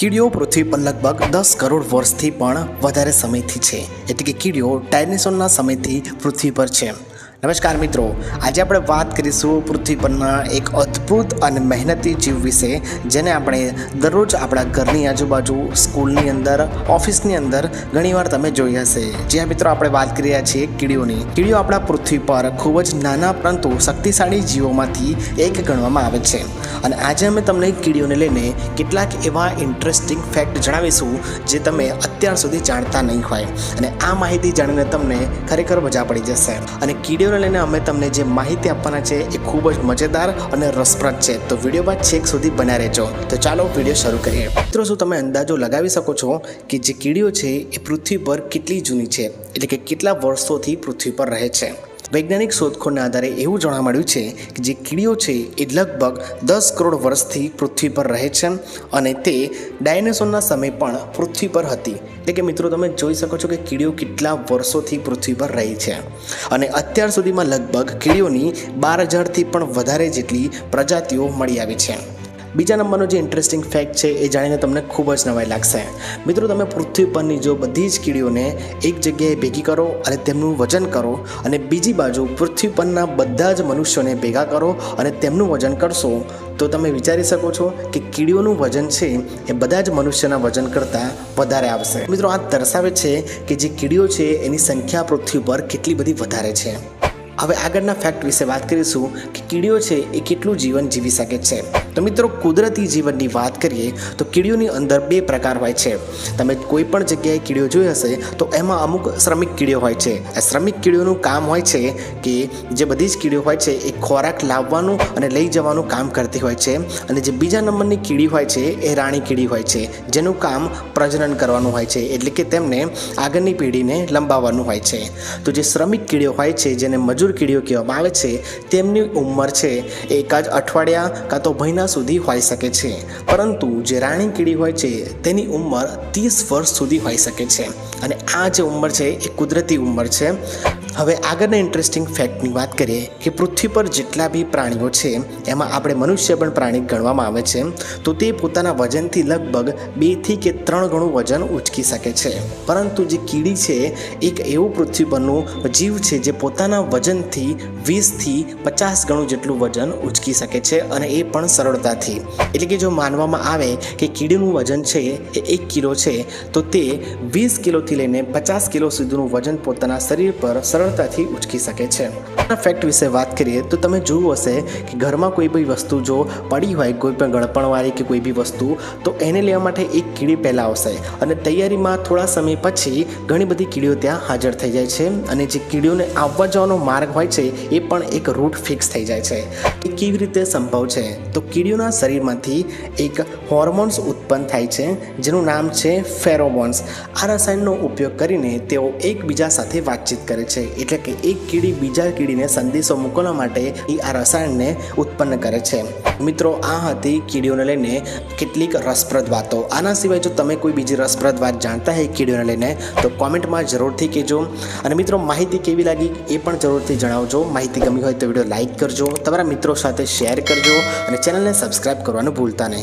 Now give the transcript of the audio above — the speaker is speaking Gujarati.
કીડીઓ પૃથ્વી પર લગભગ દસ કરોડ વર્ષથી પણ વધારે સમયથી છે. એટલે કે કીડીઓ ડાયનેસોરના સમયથી પૃથ્વી પર છે. નમસ્કાર મિત્રો. આજે આપણે વાત કરીશું પૃથ્વી પરના એક અદ્ભુત અને મહેનતી જીવ વિશે, જેને આપણે દરરોજ આપણા ઘરની આજુબાજુ, સ્કૂલની અંદર, ઓફિસની અંદર ઘણીવાર તમે જોઈ હશે. જ્યાં મિત્રો આપણે વાત કરી રહ્યા છીએ કીડીઓની. કીડીઓ આપણા પૃથ્વી પર ખૂબ જ નાના પરંતુ શક્તિશાળી જીવોમાંથી એક ગણવામાં આવે છે. અને આજે અમે તમને કીડીઓને લઈને કેટલાક એવા ઇન્ટરેસ્ટિંગ ફેક્ટ જણાવીશું, જે તમે અત્યાર સુધી જાણતા નહીં હોય. અને આ માહિતી જાણીને તમને ખરેખર મજા પડી જશે. અને કીડીઓને લઈને અમે તમને જે માહિતી આપવાના છે એ ખૂબ જ મજેદાર અને રસપ્રદ છે. તો વીડિયો બાદ છેક સુધી બન્યા રહેજો. તો ચાલો વીડિયો શરૂ કરીએ. મિત્રો, શું તમે અંદાજો લગાવી શકો છો કે જે કીડીઓ છે એ પૃથ્વી પર કેટલી જૂની છે? એટલે કે કેટલા વર્ષોથી પૃથ્વી પર રહે છે? વૈજ્ઞાનિક શોધખોળના આધારે એવું જાણવા મળ્યું છે કે જે કીડીઓ છે એ લગભગ દસ કરોડ વર્ષથી પૃથ્વી પર રહે છે અને તે ડાયનેસોરના સમય પણ પૃથ્વી પર હતી. એટલે કે મિત્રો, તમે જોઈ શકો છો કે કીડીઓ કેટલા વર્ષોથી પૃથ્વી પર રહી છે. અને અત્યાર સુધીમાં લગભગ કીડીઓની બાર હજારથી પણ વધારે જેટલી પ્રજાતિઓ મળી આવી છે. બીજા નંબરનો જે ઇન્ટરેસ્ટિંગ ફેક્ટ છે એ જાણીને તમને ખૂબ જ નવાઈ લાગશે. મિત્રો, તમે પૃથ્વી પરની જો બધી જ કીડીઓને એક જગ્યાએ ભેગી કરો અને તેમનું વજન કરો અને બીજી બાજુ પૃથ્વી પરના બધા જ મનુષ્યોને ભેગા કરો અને તેમનું વજન કરશો, તો તમે વિચારી શકો છો કે કીડીઓનું વજન છે એ બધા જ મનુષ્યના વજન કરતાં વધારે આવશે. મિત્રો, આ દર્શાવે છે કે જે કીડીઓ છે એની સંખ્યા પૃથ્વી પર કેટલી બધી વધારે છે. હવે આગળના ફેક્ટ વિશે વાત કરીશું કે કીડીઓ છે એ કેટલું જીવન જીવી શકે છે. તો મિત્રો, કુદરતી જીવનની વાત કરીએ તો કીડીઓની અંદર બે પ્રકાર હોય છે. તમે કોઈ પણ જગ્યાએ કીડીઓ જોઈ હશે, તો એમાં અમુક શ્રમિક કીડીઓ હોય છે. આ શ્રમિક કીડીઓનું કામ હોય છે કે જે બધી જ કીડીઓ હોય છે, એ ખોરાક લાવવાનું અને લઈ જવાનું કામ કરતી હોય છે. અને જે બીજા નંબરની કીડી હોય છે, એ રાણી કીડી હોય છે, જેનું કામ પ્રજનન કરવાનું હોય છે, એટલે કે તેમને આગળની પેઢીને લંબાવવાનું હોય છે. તો જે શ્રમિક કીડીઓ હોય છે, જેને મજૂર કીડીઓ કહેવામાં આવે છે, તેમની ઉંમર છે એકાદ અઠવાડિયા કાં તો મહિના સુધી હોઈ શકે છે. પરંતુ જે રાણી કીડી હોય છે, તેની ઉંમર ત્રીસ વર્ષ સુધી હોઈ શકે છે. અને આ જે ઉંમર છે, એ કુદરતી ઉંમર છે. હવે આગળના ઇન્ટરેસ્ટિંગ ફેક્ટની વાત કરીએ કે પૃથ્વી પર જેટલા બી પ્રાણીઓ છે, એમાં આપણે મનુષ્ય પણ પ્રાણી ગણવામાં આવે છે, તો તે પોતાના વજનથી લગભગ બેથી કે ત્રણ ગણું વજન ઉચકી શકે છે. પરંતુ જે કીડી છે, એક એવું પૃથ્વી પરનું જીવ છે જે પોતાના વજનથી વીસથી પચાસ ગણું જેટલું વજન ઉચકી શકે છે અને એ પણ સરળતાથી. એટલે કે જો માનવામાં આવે કે કીડીનું વજન છે એ એક કિલો છે, તો તે વીસ કિલોથી લઈને પચાસ કિલો સુધીનું વજન પોતાના શરીર પર સરળતાથી ઉચકી શકે છે. ફેક્ટ વિશે વાત કરીએ તો તમે જોયું હશે કે ઘરમાં કોઈ બી વસ્તુ જો પડી હોય, કોઈ પણ ગળપણવાળી કે કોઈ બી વસ્તુ, તો એને લેવા માટે એક કીડી પહેલાં આવશે. અને તૈયારીમાં થોડા સમય પછી ઘણી બધી કીડીઓ ત્યાં હાજર થઈ જાય છે અને જે કીડીઓને આવવા જવાનો માર્ગ હોય છે, એ પણ એક રૂટ ફિક્સ થઈ જાય છે. એ કેવી રીતે સંભવ છે? તો કીડીઓના શરીરમાંથી એક હોર્મોન્સ ઉત્પન્ન થાય છે, જેનું નામ છે ફેરોમોન્સ આ રસાયણનો ઉપયોગ કરીને તેઓ એકબીજા સાથે વાતચીત કરે છે. એટલે કે એક કીડી બીજા કીડીને સંદેશો મોકલવા માટે એ આ રસાયણને ઉત્પન્ન કરે છે. મિત્રો, આ હતી કીડીઓને લઈને કેટલીક રસપ્રદ વાતો. આના સિવાય જો તમે કોઈ બીજી રસપ્રદ વાત જાણતા હોય કીડીઓને લઈને, તો કોમેન્ટમાં જરૂરથી કહેજો. અને મિત્રો, માહિતી કેવી લાગી એ પણ જરૂરથી જણાવજો. માહિતી ગમી હોય તો વીડિયો લાઇક કરજો. તમારા મિત્રો સાથે શેર કરજો અને ચેનલને સબસ્ક્રાઈબ કરવાનું ભૂલતા નહીં.